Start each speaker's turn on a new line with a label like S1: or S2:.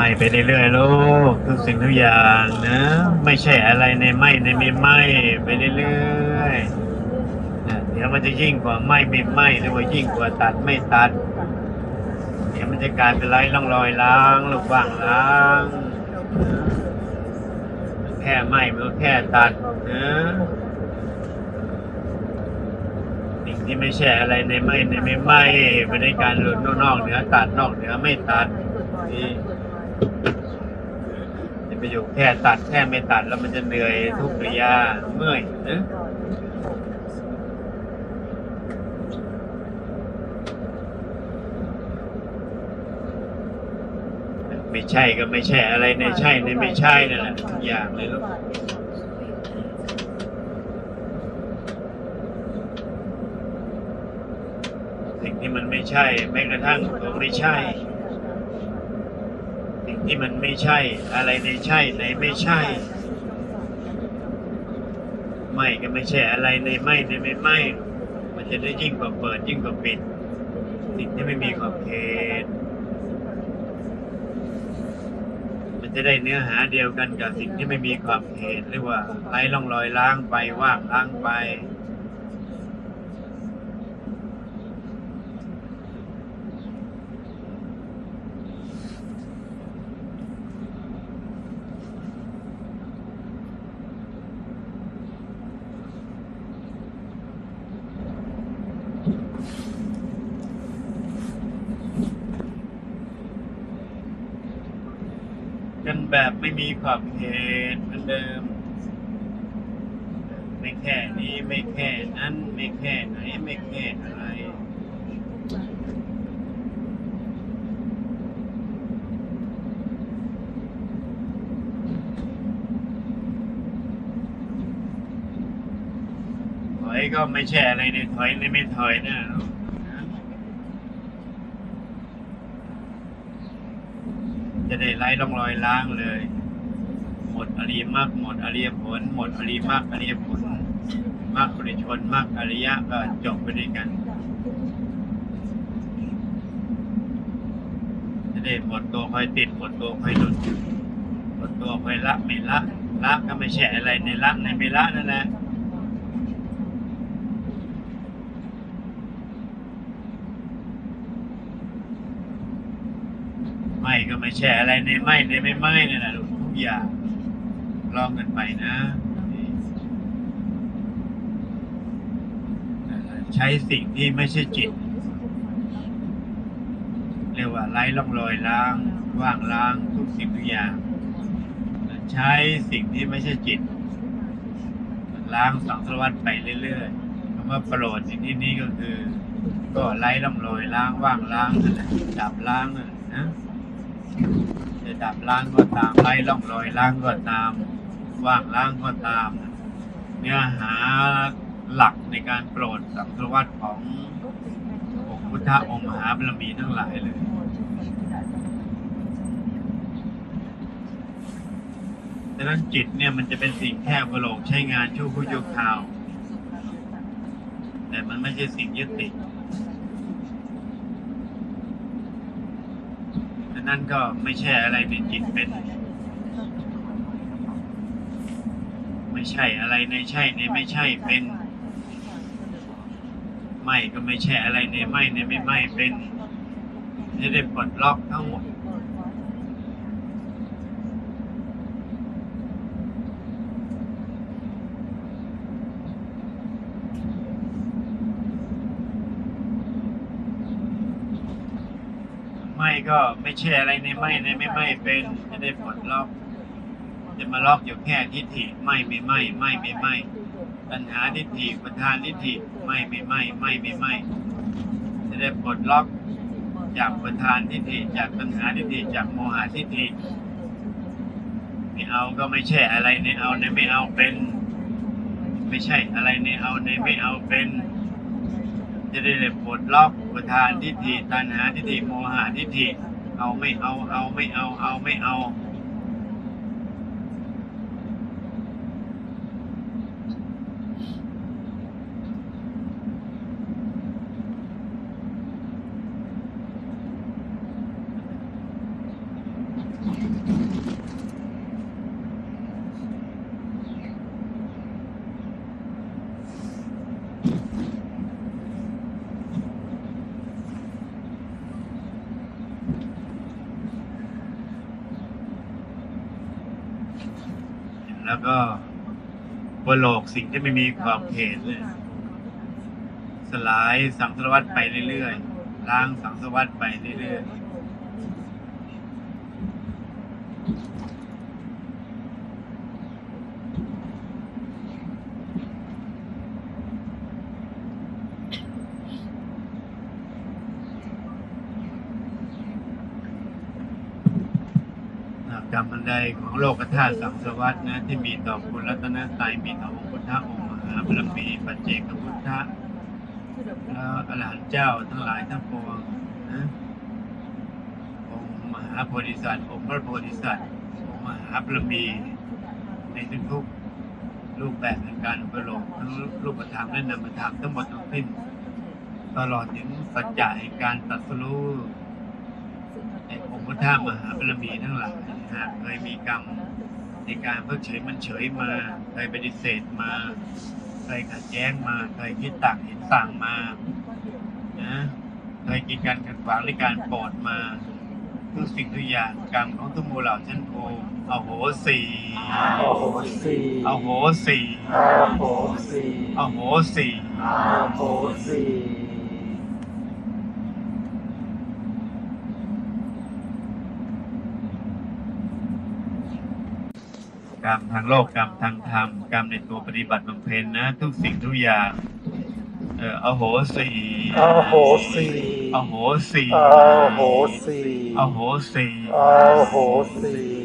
S1: ไม่ไปเรื่อยๆลูกทุกสิ่งทุกอย่างนะ ไม่ใช่อะไรในไม่ในไม่ไม่ไปเรื่อยๆเดี๋ยวมันจะยิ่งกว่าไม่ไม่ไม่หรือว่ายิ่งกว่าตัดไม่ตัด เดี๋ยวมันจะกลายเป็นไร้ร่องรอยล้างลูกว่างล้างแค่ไม่มันก็แค่ตัดนะสิ่งที่ไม่ใช่อะไรในไม่ในไม่ไม่ไม่ได้การหลุดนอกเหนือตัดนอกเหนือไม่ตัดนี่ จะไปอยู่แค่ตัดแค่ไม่ตัดแล้วมันจะเหนื่อยทุกรือยาเมื่อยนะไม่ใช่ก็ไม่ใช่อะไรในใช่ในไม่ใช่นั่นแหละทุกอย่างเลยลูกสิ่งที่มันไม่ใช่แม้กระทั่งตัวไม่ใช่ ที่มันไม่ใช่ อะไรในใช่ในไม่ใช่ ไม่ก็ไม่ใช่อะไรในไม่ในไม่ไม่ มันจะได้ยิ่งกว่าเปิดยิ่งกว่าปิด สิ่งที่ไม่มีขอบเขตมันจะได้เนื้อหาเดียวกันกับสิ่งที่ไม่มีขอบเขตเรียกว่าไร้ร่องรอยล้างไปว่างล้างไป กันแบบไม่มีขอบเขตเหมือนเดิม ไม่แค่นี้ไม่แค่นั้นไม่แค่ไหนไม่แค่อะไรถอยก็ไม่ใช่อะไรในถอยในไม่ถอยนะลูกนะ จะได้ไล่ร่องรอยล้างเลย หมดอริมรรคหมดอริยผล หมดอริมรรคอริยผลมรรคบริชนมรรคอริยะก็จบไปด้วยกัน จะได้หมดตัวคอยติดหมดตัวคอยหลุดหมดตัวคอยละไม่ละละก็ไม่ใช่อะไรในละในไม่ละนั่นแหละ ไม่ก็ไม่ใช่อะไรในไม่ในไม่ไม่นั่นแหละทุกอย่างลองกันไปนะใช้สิ่งที่ไม่ใช่จิต เรียกว่าไร้ร่องรอยล้าง ว่างล้างทุกสิ่งทุกอย่าง ใช้สิ่งที่ไม่ใช่จิต ล้างสังสารวัฏไปเรื่อยๆคำว่าปรดในที่นี้ก็คือ ก็ไร้ร่องรอยล้างว่างล้างนั่นแหละดับล้างนั่นนะ จะดับล้างก็ตามไร้ร่องรอยล้างก็ตามว่างล้างก็ตาม เนื้อหาหลักในการโปรดสังสารวัฏขององค์พุทธองค์มหาบารมีทั้งหลายเลยดังนั้นจิตเนี่ยมันจะเป็นสิ่งแค่กระโหลกใช้งานชั่วครู่ชั่วคราว แต่มันไม่ใช่สิ่งยึดติดดัง นั่นก็ไม่ใช่อะไรเป็นจิตเป็น ไม่ใช่อะไรในใช่ในไม่ใช่เป็น ไม่ก็ไม่ใช่อะไรในไม่ในไม่ไม่เป็นจะได้ปลดล็อกทั้งหมด ไม่ก็ไม่ใช่อะไรในไม่ในไม่ไม่เป็นจะได้ปลดล็อก จะมาล็อกอยู่แค่ทิฏฐิไม่ไม่ไม่ไม่ไม่ไม่ปัญหาทิฏฐิประธานทิฏฐิไม่ไม่ไม่ไม่ไม่ไม่จะได้ปลดล็อกจากประธานทิฏฐิจากปัญหาทิฏฐิจากโมหะทิฏฐิไม่เอาก็ไม่ใช่อะไรในเอาในไม่เอาเป็น ไม่ใช่อะไรในเอาในไม่เอาเป็น จะได้เลยปลดล็อกประธานทิฏฐิตัณหาทิฏฐิโมหะทิฏฐิเอาไม่เอาเอาไม่เอาเอาไม่เอา แล้วก็บโลกสิ่งที่ไม่มีความเขตเลย สลายสังสารวัตไปเรื่อยๆล้างสังสารวัตไปเรื่อยๆ กรรมอันใดของโลกธาตุสังสวัตนะ ที่มีต่อคุณรัตนตรัยมีต่อองค์พุทธองค์มหาบารมีปัจเจกพุทธะแล้วอรหันต์เจ้าทั้งหลายทั้งปวงนะองค์มหาโพธิสัตว์องค์พระโพธิสัตว์องค์มหาบารมีในทุกๆรูปแบบแห่งการอุปโลกทั้งรูปธรรมและนามธรรมทั้งหมดทั้งสิ้นตลอดถึงสัจจะแห่งการตรัสรู้ พระธาตุมหาบารมีทั้งหลายหากเคยมีกรรมในการเพิกเฉยมันเฉยมาเคยปฏิเสธมาเคยขัดแย้งมาเคยคิดต่างเห็นต่างมานะเคยกินการขัดขวางหรือการโปรดมาทุกสิ่งทุกอย่างกรรมของทุกหมู่เหล่าชั้นภูมิเอาโหสี
S2: โอ้โหสี่
S1: เอาโหสี
S2: โอ้โหสี่
S1: เอาโหสี
S2: โอ้โหสี่
S1: ก รรมทางโลกกรรมทางธรรมกรรมในตัวปฏิบัติบำเพ็ญนะ ทุกสิ่งทุกอย่างเออเอาโหสี
S2: โอ้โหสี่
S1: เอาโหสี
S2: โอ้โหสี่
S1: เอาโหสี
S2: โอ้โหสี่